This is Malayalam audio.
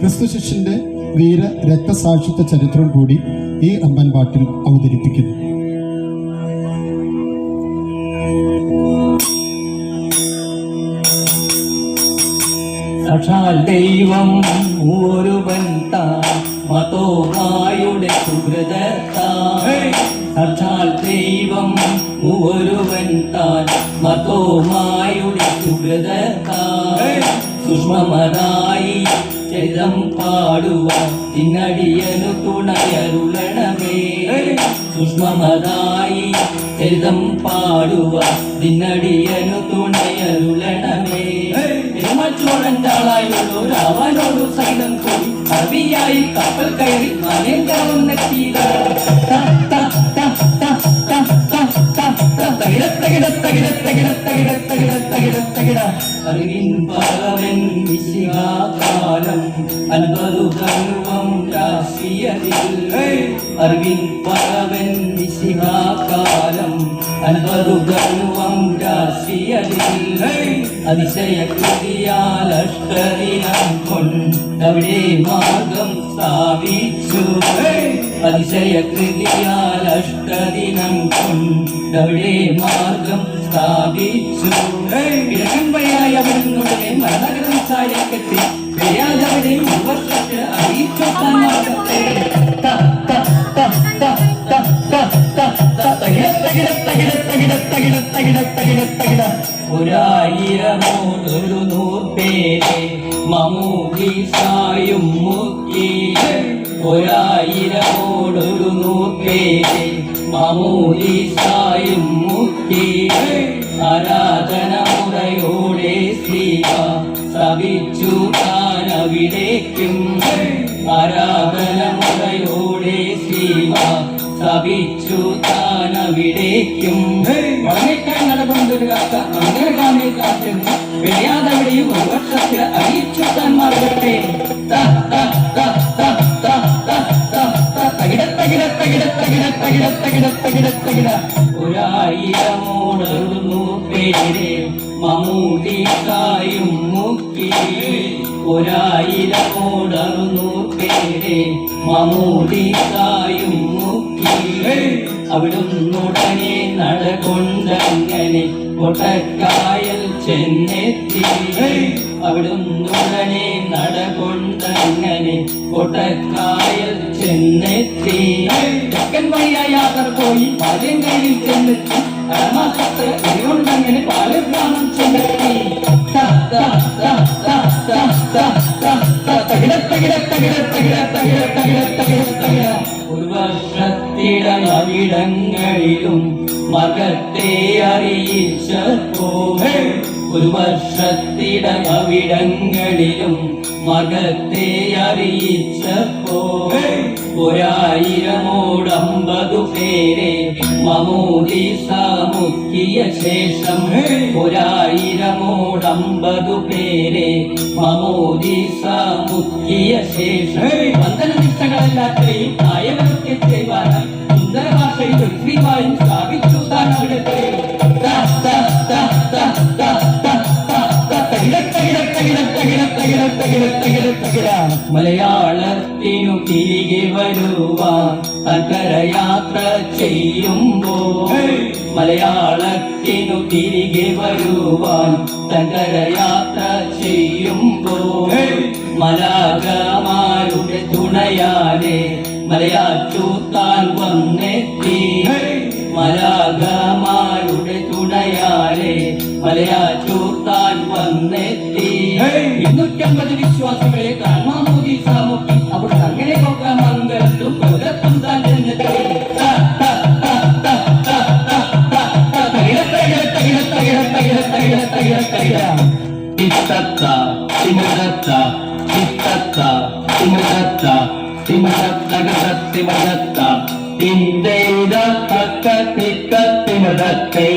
ക്രിസ്തു ശിഷ്യന്റെ വീര രക്തസാക്ഷിത്വ ചരിത്രം കൂടി ഈ അമ്പൻ പാട്ടിൽ അവതരിപ്പിക്കുന്നു. സാക്ഷാൽ ദൈവം ഒരുവൻ മതോമായുടെ സാക്ഷാൽ ദൈവം ഒരുവൻ താൻ മതോമായുടെ സുഹൃതത്താൻ സുഷ്മമനായി ചരിതം പാടുവാൻ നിന്നടിയനു തുണയരുളണമേ. സുഷ്മമനായി ചരിതം പാടുവാൻ നിന്നടിയനു തുണയരുളണമേ. അവനോടു സൈതം കൂടി കവിയായി കപ്പൽ കയറി അനേകം എത്തിയത് தகிட தகிட தகிட தகிட தகிட தகிட தகிட அறிவின் பகவன் விசிகா காலம் அன்பது தருவம் ராசியதில்லை அறிவின் பகவன் விசிகா காலம் அன்பது தருவம் ராசியதில்லை அதிசய கிருதியால் அஷ்டதினம் கொண்டவிடே மார்க்கம் ஸ்தாபிச்சு അതിശയകൃതിയാൽ അഷ്ടദിനം കൊണ്ടവിടെ മാർഗം സ്ഥാപിച്ചു വിരകമ്പയായി അവിടുന്ന് ഉടനെ മരണകരം സാരിക്കെത്തി പെയ്യാതവരെ മമ്മൂക്കി സായും മുക്കിയ ഒരായിരമോ റൂപ്പേരി മമൂലീസായും മുക്തി ആരാധന മുറയോടെ സ്ത്രീക സവിച്ചു താനവിടേക്കും. ആരാധന മുറയോടെ സ്ത്രീക സവിച്ചു താനവിടേക്കും. അങ്ങനെ കാണിക്കാത്തിരുന്നു വെളിയാതവിടെയും ഒരു വർഷത്തിൽ അറിയിച്ചു തകിട, തകിട, തകിട, തകിട, തകിട. ഒരായിരമോടൊന്നു പേരെ മമ്മൂട്ടിക്കായും മുക്കി ഒരായിരമോടറുന്നു പേരെ മമ്മൂട്ടിക്കായും മുക്കി അവിടുന്നുടനെ നടകൊണ്ടങ്ങനെ കൊട്ടക്കായൽ ചെന്നെത്തി. അവിടുന്നുടനെ നടകൊണ്ടങ്ങനെ കൊട്ടക്കായൽ ചെന്നെത്തി. തെക്കൻ വഴിയായ യാത്ര പോയി പാലങ്കയിൽ ചെന്നെത്തി. അരമാസത്ത് ഇതുകൊണ്ടങ്ങനെ പാലഗ്രാമം ചെന്നെത്തി. ഒരു വർഷത്തിടം ത, മകത്തെ അറിയിച്ചപ്പോൾ ഒരു വർഷത്തിടവിടങ്ങളിലും മകത്തെ അറിയിച്ചപ്പോൾ ഒരായിരമോടമ്പതു പേരെ മമൂലി സാമുക്കിയ ശേഷം ഒരായിരമോടമ്പതു പേരെ മമൂലി സാമുക്കിയ ശേഷം വന്ദനനിഷ്ഠകളല്ലാത്തയും മലയാളത്തിനു തിരികെ വരുവാൻ തകരയാത്ര ചെയ്യുമ്പോൾ മലയാളത്തിനു തിരികെ വരുവാൻ തകരയാത്ര ചെയ്യുമ്പോൾ മലാകമാരുടെ തുണയാലെ മലയാറ്റൂത്താൻ വന്നെത്തി. മലാകമാരുടെ തുണയാലെ മലയാറ്റൂത്താൻ വന്നെത്തി. ഇരുന്നൂറ്റമ്പത് വിശ്വാസികളെ കാൽമാമോദി സാമുക്കി അവിടെ അങ്ങനെ പോകാൻ മംഗലത്തും കൊല്ലത്തും താഴ്ന്നെത്തി ഇത്തത്ത തിമതത്ത ഇത്തത്ത തിമതത്ത തിമതത്തകത്തിമതത്ത ഇന്ത്യയുടെ തക്കത്തിക്കത്തിമതത്തേ